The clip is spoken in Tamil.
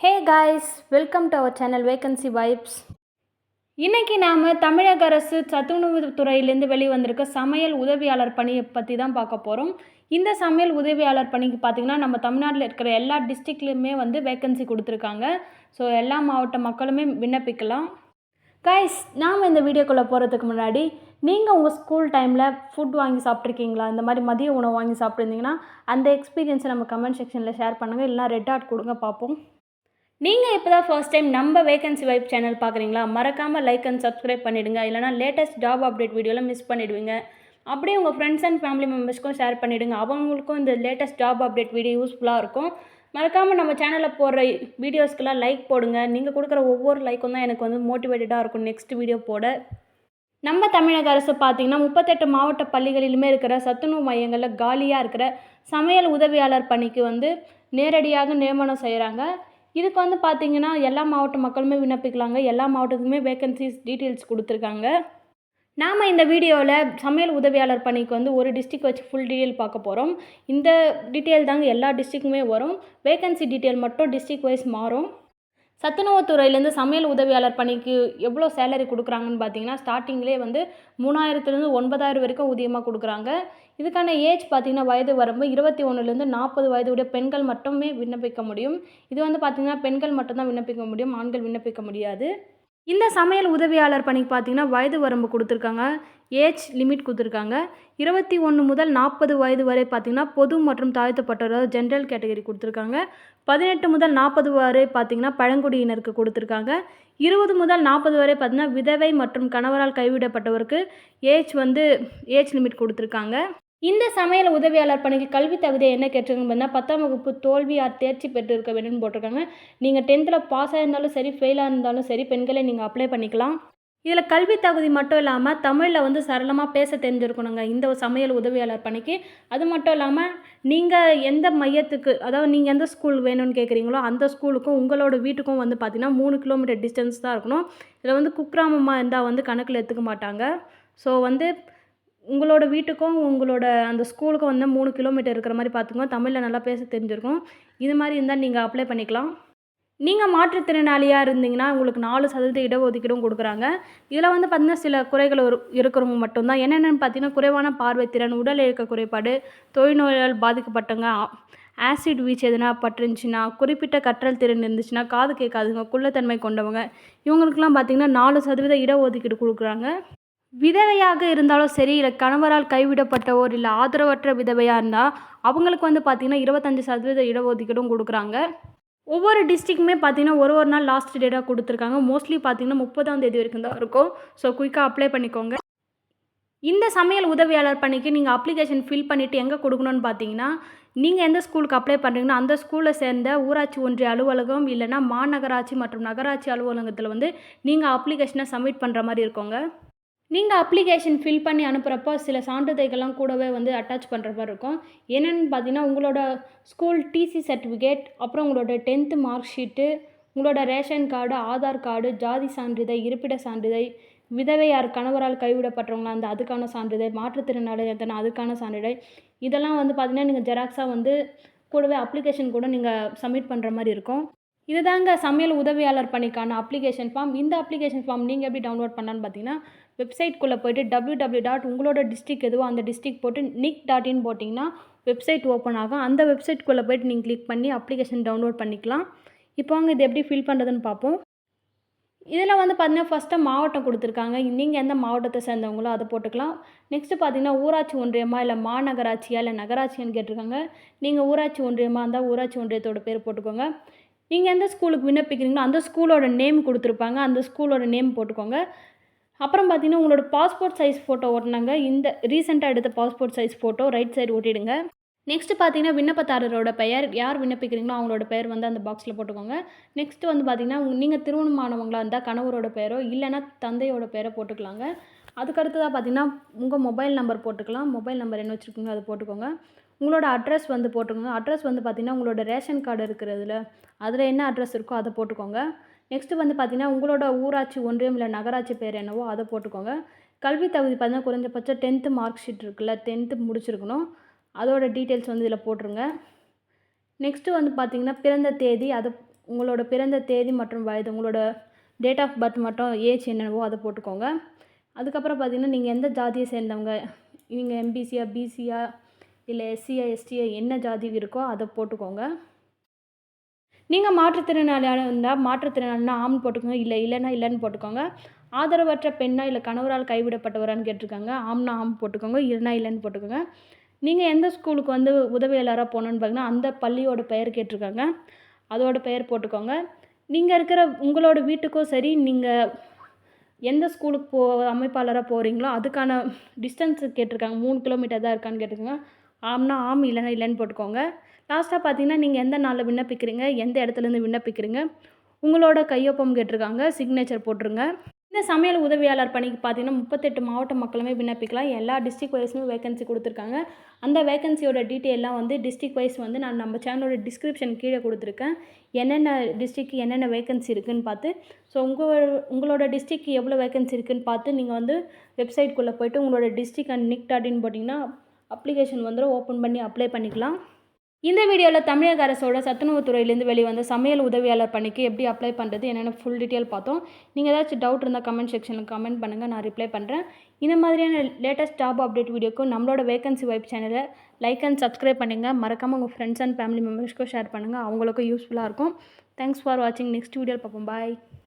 Hey guys welcome to our channel vacancy vibes இன்றைக்கி நாம் தமிழக அரசு சத்துணவு துறையிலேருந்து வெளிவந்திருக்க சமையல் உதவியாளர் பணியை பற்றி தான் பார்க்க போகிறோம் இந்த சமையல் உதவியாளர் பணிக்கு பார்த்திங்கன்னா நம்ம தமிழ்நாட்டில் இருக்கிற எல்லா டிஸ்ட்ரிக்ட்லேயுமே வந்து வேகன்சி கொடுத்துருக்காங்க. ஸோ எல்லா மாவட்ட மக்களுமே விண்ணப்பிக்கலாம். காய்ஸ் நாம் இந்த வீடியோக்குள்ளே போகிறதுக்கு முன்னாடி நீங்கள் உங்கள் ஸ்கூல் டைமில் ஃபுட் வாங்கி சாப்பிட்ருக்கீங்களா இந்த மாதிரி மதிய உணவு வாங்கி சாப்பிட்ருந்தீங்கன்னா அந்த எக்ஸ்பீரியன்ஸை நம்ம கமெண்ட் செக்ஷனில் ஷேர் பண்ணுங்கள் இல்லைனா ரெட் ஆர்ட் கொடுங்க பார்ப்போம். நீங்கள் இப்போ தான் ஃபர்ஸ்ட் டைம் நம்ம வேகன்சி வைப் சேனல் பார்க்குறீங்களா மறக்காமல் லைக் அண்ட் சப்ஸ்கிரைப் பண்ணிவிடுங்க இல்லைனா லேட்டஸ்ட் ஜாப் அப்டேட் வீடியோலாம் மிஸ் பண்ணிடுவீங்க. அப்படியே உங்கள் ஃப்ரெண்ட்ஸ் அண்ட் ஃபேமிலி மெம்பர்ஸ்க்கும் ஷேர் பண்ணிவிடுங்க அவங்களுக்கும் இந்த லேட்டஸ்ட் ஜாப் அப்டேட் வீடியோ யூஸ்ஃபுல்லாக இருக்கும். மறக்காமல் நம்ம சேனலில் போடுற வீடியோஸ்க்கெல்லாம் லைக் போடுங்க. நீங்கள் கொடுக்குற ஒவ்வொரு லைக்கும் தான் எனக்கு வந்து மோட்டிவேட்டடாக இருக்கும். நெக்ஸ்ட் வீடியோ போட. நம்ம தமிழக அரசு பார்த்திங்கன்னா முப்பத்தெட்டு மாவட்ட பள்ளிகளிலுமே இருக்கிற சத்துணவு மையங்களில் காலியாக இருக்கிற சமையல் உதவியாளர் பணிக்கு வந்து நேரடியாக நியமனம் செய்கிறாங்க இதுக்கு வந்து பார்த்திங்கன்னா எல்லா மாவட்ட மக்களுமே விண்ணப்பிக்கலாங்க. எல்லா மாவட்டத்துக்குமே வேகன்சிஸ் டீட்டெயில்ஸ் கொடுத்துருக்காங்க. நாம் இந்த வீடியோவில் சமையல் உதவியாளர் பணிக்கு வந்து ஒரு டிஸ்ட்ரிக் வச்சு ஃபுல் டீட்டெயில் பார்க்க போகிறோம் இந்த டீட்டெயில் தாங்க எல்லா டிஸ்ட்ரிக்குமே வரும். வேகன்சி டீட்டெயில் மட்டும் டிஸ்ட்ரிக் வைஸ் மாறும். சத்துணவுத்துறையிலேருந்து சமையல் உதவியாளர் பணிக்கு எவ்வளோ சேலரி கொடுக்குறாங்கன்னு பார்த்தீங்கன்னா ஸ்டார்டிங்லேயே வந்து மூணாயிரத்துலேருந்து ஒன்பதாயிரம் வரைக்கும் ஊதியமாக கொடுக்குறாங்க. இதுக்கான ஏஜ் பார்த்தீங்கன்னா வயது வரம்பு இருபத்தி ஒன்றுலேருந்து நாற்பது வயதுடைய பெண்கள் மட்டுமே விண்ணப்பிக்க முடியும். இது வந்து பார்த்திங்கன்னா பெண்கள் மட்டும்தான் விண்ணப்பிக்க முடியும் ஆண்கள் விண்ணப்பிக்க முடியாது. இந்த சமையல் உதவியாளர் பணிக்கு பார்த்தீங்கன்னா வயது வரம்பு கொடுத்துருக்காங்க. ஏஜ் லிமிட் கொடுத்துருக்காங்க. இருபத்தி ஒன்று முதல் நாற்பது வயது வரை பார்த்திங்கன்னா பொது மற்றும் தாழ்த்தப்பட்டோர் ஜென்ரல் கேட்டகரி கொடுத்துருக்காங்க. பதினெட்டு முதல் நாற்பது வரை பார்த்திங்கன்னா பழங்குடியினருக்கு கொடுத்துருக்காங்க. இருபது முதல் நாற்பது வரை பார்த்திங்கன்னா விதவை மற்றும் கணவரால் கைவிடப்பட்டவருக்கு ஏஜ் வந்து ஏஜ் லிமிட் கொடுத்துருக்காங்க. இந்த சமையல் உதவியாளர் பணிக்கு கல்வி தகுதியை என்ன கேட்டிருக்காங்க பார்த்தீங்கன்னா பத்தாம் வகுப்பு தோல்வியார் தேர்ச்சி பெற்றிருக்க வேண்டும்னு போட்டிருக்காங்க. நீங்கள் டென்த்தில் பாஸ் ஆயிருந்தாலும் சரி ஃபெயிலாக இருந்தாலும் சரி பெண்களை நீங்கள் அப்ளை பண்ணிக்கலாம். இதில் கல்வி தகுதி மட்டும் இல்லாமல் தமிழில் வந்து சரளமாக பேச தெரிஞ்சிருக்கணுங்க இந்த சமையல் உதவியாளர் பணிக்கு. அது மட்டும் இல்லாமல் நீங்கள் எந்த மையத்துக்கு அதாவது நீங்கள் எந்த ஸ்கூல் வேணும்னு கேட்குறீங்களோ அந்த ஸ்கூலுக்கும் உங்களோட வீட்டுக்கும் வந்து பார்த்திங்கன்னா மூணு கிலோமீட்டர் டிஸ்டன்ஸ் தான் இருக்கணும். இதில் வந்து குக்கிராமமாக இருந்தால் வந்து கணக்கில் எடுத்துக்க மாட்டாங்க. ஸோ வந்து உங்களோட வீட்டுக்கும் உங்களோட அந்த ஸ்கூலுக்கும் வந்து மூணு கிலோமீட்டர் இருக்கிற மாதிரி பார்த்துக்கோங்க. தமிழில் நல்லா பேச தெரிஞ்சிருக்கும். இது மாதிரி இருந்தால் நீங்கள் அப்ளை பண்ணிக்கலாம். நீங்கள் மாற்றுத்திறனாளியாக இருந்தீங்கன்னா உங்களுக்கு நாலு சதவீத இடஒதுக்கீடும் கொடுக்குறாங்க. இதில் வந்து பார்த்திங்கன்னா சில குறைகள் இருக்கிறவங்க மட்டும்தான். என்னென்னு பார்த்தீங்கன்னா குறைவான பார்வை திறன் உடல் இயக்க குறைபாடு தொழில்நோயால் பாதிக்கப்பட்டவங்க ஆசிட் வீச்சு எதனா பட்டுருந்துச்சுன்னா குறிப்பிட்ட கற்றல் திறன் இருந்துச்சுன்னா காது கேட்காதுங்க குள்ளத்தன்மை கொண்டவங்க இவங்களுக்குலாம் பார்த்திங்கன்னா நாலு சதவீத இடஒதுக்கீடு கொடுக்குறாங்க. விதவையாக இருந்தாலும் சரி இல்லை கணவரால் கைவிடப்பட்டவோர் இல்லை ஆதரவற்ற விதவையாக இருந்தால் அவங்களுக்கு வந்து பார்த்திங்கன்னா இருபத்தஞ்சி சதவீத இடஒதுக்கீடும் கொடுக்குறாங்க. ஒவ்வொரு டிஸ்ட்ரிக்குமே பார்த்திங்கன்னா ஒரு ஒரு நாள் லாஸ்ட் டேட்டாக கொடுத்துருக்காங்க. மோஸ்ட்லி பார்த்திங்கன்னா முப்பதாம் தேதி வரைக்கும் தான் இருக்கும். ஸோ குயிக்காக அப்ளை பண்ணிக்கோங்க. இந்த சமையல் உதவியாளர் பணிக்கு நீங்கள் அப்ளிகேஷன் ஃபில் பண்ணிவிட்டு எங்கே கொடுக்கணும்னு பார்த்தீங்கன்னா நீங்கள் எந்த ஸ்கூலுக்கு அப்ளை பண்ணுறீங்கன்னா அந்த ஸ்கூலில் சேர்ந்த ஊராட்சி ஒன்றிய அலுவலகம் இல்லைனா மாநகராட்சி மற்றும் நகராட்சி அலுவலகத்தில் வந்து நீங்கள் அப்ளிகேஷனை சப்மிட் பண்ணுற மாதிரி இருக்கோங்க. நீங்கள் அப்ளிகேஷன் ஃபில் பண்ணி அனுப்புகிறப்போ சில சான்றிதழ்கள்லாம் கூடவே வந்து அட்டாச் பண்ணுற மாதிரி இருக்கும். என்னென்னு பார்த்தீங்கன்னா உங்களோட ஸ்கூல் டிசி சர்டிஃபிகேட் அப்புறம் உங்களோட டென்த்து மார்க் ஷீட்டு உங்களோட ரேஷன் கார்டு ஆதார் கார்டு ஜாதி சான்றிதழ் இருப்பிட சான்றிதழ் விதவையார் கணவரால் கைவிடப்பட்டவங்களா அந்த அதுக்கான சான்றிதழ் மாற்றுத்திறனாளி எத்தனை அதுக்கான சான்றிதழ் இதெல்லாம் வந்து பார்த்தீங்கன்னா நீங்கள் ஜெராக்ஸாக வந்து கூடவே அப்ளிகேஷன் கூட நீங்கள் சப்மிட் பண்ணுற மாதிரி இருக்கும். இதுதாங்க சமையல் உதவியாளர் பணிக்கான அப்ளிகேஷன் ஃபார்ம் இந்த அப்ளிகேஷன் ஃபார்ம் நீங்கள் எப்படி டவுன்லோட் பண்ணலான்னு பார்த்தீங்கன்னா வெப்சைட்குள்ளே போய்ட்டு டபிள்யூ டபிள்யூ டாட் உங்களோட டிஸ்ட்ரிக் எதுவோ அந்த டிஸ்ட்ரிக் போட்டு நிக் டாட் இன் போட்டிங்கன்னா வெப்சைட் ஓப்பன் ஆகும். அந்த வெப்சைட்குள்ளே போய்ட்டு நீங்கள் கிளிக் பண்ணி அப்ளிகேஷன் டவுன்லோட் பண்ணிக்கலாம். இப்போ அவங்க இது எப்படி ஃபில் பண்ணுறதுன்னு பார்ப்போம். இதில் வந்து பார்த்திங்கன்னா ஃபஸ்ட்டு மாவட்டம் கொடுத்துருக்காங்க. நீங்கள் எந்த மாவட்டத்தை சேர்ந்தவங்களோ அதை போட்டுக்கலாம். நெக்ஸ்ட்டு பார்த்தீங்கன்னா ஊராட்சி ஒன்றியமா இல்லை மாநகராட்சியா இல்லை நகராட்சியான்னு கேட்டிருக்காங்க. நீங்கள் ஊராட்சி ஒன்றியமாக இருந்தால் ஊராட்சி ஒன்றியத்தோட பேர் போட்டுக்கோங்க. நீங்கள் எந்த ஸ்கூலுக்கு விண்ணப்பிக்கிறீங்களோ அந்த ஸ்கூலோட நேம் கொடுத்துருப்பாங்க. அந்த ஸ்கூலோட நேம் போட்டுக்கோங்க. அப்புறம் பார்த்தீங்கன்னா உங்களோட பாஸ்போர்ட் சைஸ் ஃபோட்டோ ஓட்டினாங்க. இந்த ரீசெண்டாக எடுத்த passport size photo right side ஓட்டிடுங்க. Next பார்த்தீங்கன்னா விண்ணப்பதாரரோட பெயர். யார் விண்ணப்பிக்கிறீங்களோ அவங்களோட பெயர் வந்து அந்த பாக்ஸில் போட்டுக்கோங்க. நெக்ஸ்ட் வந்து பார்த்தீங்கன்னா நீங்கள் திருமணமானவங்களாக இருந்தால் கணவரோட பெயரோ இல்லைன்னா தந்தையோட பெயரை போட்டுக்கலாங்க. அதுக்கடுத்ததாக பார்த்தீங்கன்னா உங்கள் மொபைல் நம்பர் போட்டுக்கலாம். மொபைல் நம்பர் என்ன வச்சுருக்கீங்களோ அதை போட்டுக்கோங்க. உங்களோட அட்ரஸ் வந்து போட்டுக்கோங்க. அட்ரஸ் வந்து பார்த்திங்கன்னா உங்களோட ரேஷன் கார்டு இருக்கிறதுல. அதில் என்ன அட்ரஸ் இருக்கோ அதை போட்டுக்கோங்க. நெக்ஸ்ட்டு வந்து பார்த்திங்கன்னா உங்களோட ஊராட்சி ஒன்றியம் இல்லை நகராட்சி பேர் என்னவோ அதை போட்டுக்கோங்க. கல்வி தகுதி பார்த்தீங்கன்னா குறைஞ்சபட்சம் டென்த்து மார்க் ஷீட் இருக்குல்ல டென்த்து முடிச்சிருக்கணும். அதோட டீட்டெயில்ஸ் வந்து இதில் போட்டுருங்க. நெக்ஸ்ட்டு வந்து பார்த்திங்கன்னா பிறந்த தேதி அதை உங்களோட பிறந்த தேதி மற்றும் வயது உங்களோட டேட் ஆஃப் பர்த் மட்டும் ஏஜ் என்னவோ அதை போட்டுக்கோங்க. அதுக்கப்புறம் பார்த்தீங்கன்னா நீங்கள் எந்த ஜாதியை சேர்ந்தவங்க? நீங்கள் எம்பிசியா பிசியா இல்லை எஸ்சியா எஸ்டியா என்ன ஜாதி இருக்கோ அதை போட்டுக்கோங்க. நீங்கள் மாற்றுத்திறனாளியாக இருந்தால் மாற்றுத்திறனாளினா ஆம் போட்டுக்கோங்க இல்லை இல்லைன்னா இல்லைன்னு போட்டுக்கோங்க. ஆதரவற்ற பெண்ணா இல்லை கணவரால் கைவிடப்பட்டவரான்னு கேட்டிருக்காங்க. ஆம்னா ஆம் போட்டுக்கோங்க இல்லைன்னா இல்லைன்னு போட்டுக்கோங்க. நீங்கள் எந்த ஸ்கூலுக்கு வந்து உதவியாளராக போகணுன்னு பார்த்தீங்கன்னா அந்த பள்ளியோட பெயர் கேட்டிருக்காங்க. அதோட பெயர் போட்டுக்கோங்க. நீங்கள் இருக்கிற உங்களோட வீட்டுக்கும் சரி நீங்கள் எந்த ஸ்கூலுக்கு போ அமைப்பாளராக போகிறீங்களோ அதுக்கான டிஸ்டன்ஸ் கேட்டிருக்காங்க. மூணு கிலோமீட்டர் தான் இருக்கான்னு கேட்டிருக்காங்க. ஆம்னா ஆம் இல்லைன்னா இல்லைன்னு போட்டுக்கோங்க. லாஸ்ட்டாக பார்த்தீங்கன்னா நீங்கள் எந்த நாளில் விண்ணப்பிக்கிறீங்க? எந்த இடத்துலேருந்து விண்ணப்பிக்கிறீங்க? உங்களோட கையொப்பம் கேட்டிருக்காங்க. சிக்னேச்சர் போட்டுருங்க. இந்த சமையல் உதவியாளர் பணிக்கு பார்த்தீங்கன்னா முப்பத்தெட்டு மாவட்ட மக்களுமே விண்ணப்பிக்கலாம். எல்லா டிஸ்ட்ரிக் வைஸுமே வேகன்சி கொடுத்துருக்காங்க. அந்த வேகன்சியோட டீட்டெயிலாம் வந்து டிஸ்ட்ரிக் வைஸ் வந்து நான் நம்ம சேனலோட டிஸ்கிரிப்ஷன் கீழே கொடுத்துருக்கேன். என்னென்ன டிஸ்ட்ரிக்கு என்னென்ன வேகன்சி இருக்குதுன்னு பார்த்து. ஸோ உங்கள் உங்களோட டிஸ்ட்ரிக்கு எவ்வளோ வேகன்சி இருக்குதுன்னு பார்த்து நீங்கள் வந்து வெப்சைட்குள்ளே போய்ட்டு உங்களோட district and NIC dot in போட்டிங்கன்னா அப்ளிகேஷன் வந்துடும் ஓப்பன் பண்ணி அப்ளை பண்ணிக்கலாம். இந்த வீடியோவில் தமிழக அரசோட சத்துணவு துறையிலேருந்து வெளிவந்த சமையல் உதவியாளர் பணிக்கு எப்படி அப்ளை பண்ணுறது என்னென்ன ஃபுல் டீட்டெயில் பார்த்தோம். நீங்கள் ஏதாச்சும் டவுட் இருந்தால் கமெண்ட் செக்ஷனில் கமெண்ட் பண்ணுங்கள் நான் ரிப்ளை பண்ணுறேன் இந்த மாதிரியான லேட்டஸ்ட் ஜாப் அப்டேட் வீடியோக்கு நம்மளோட வேகன்சி வெப் சேனலை லைக் அண்ட் சப்ஸ்கிரைப் பண்ணுங்கள் மறக்காமல் உங்கள் ஃப்ரெண்ட்ஸ் அண்ட் ஃபேமிலி மெம்பர்ஸ்க்கும் ஷேர் பண்ணுங்கள் அவங்களுக்கும் யூஸ்ஃபுல்லாக இருக்கும். தேங்க்ஸ் ஃபார் வாட்சிங் நெக்ஸ்ட் வீடியோ பார்ப்போம். பாய்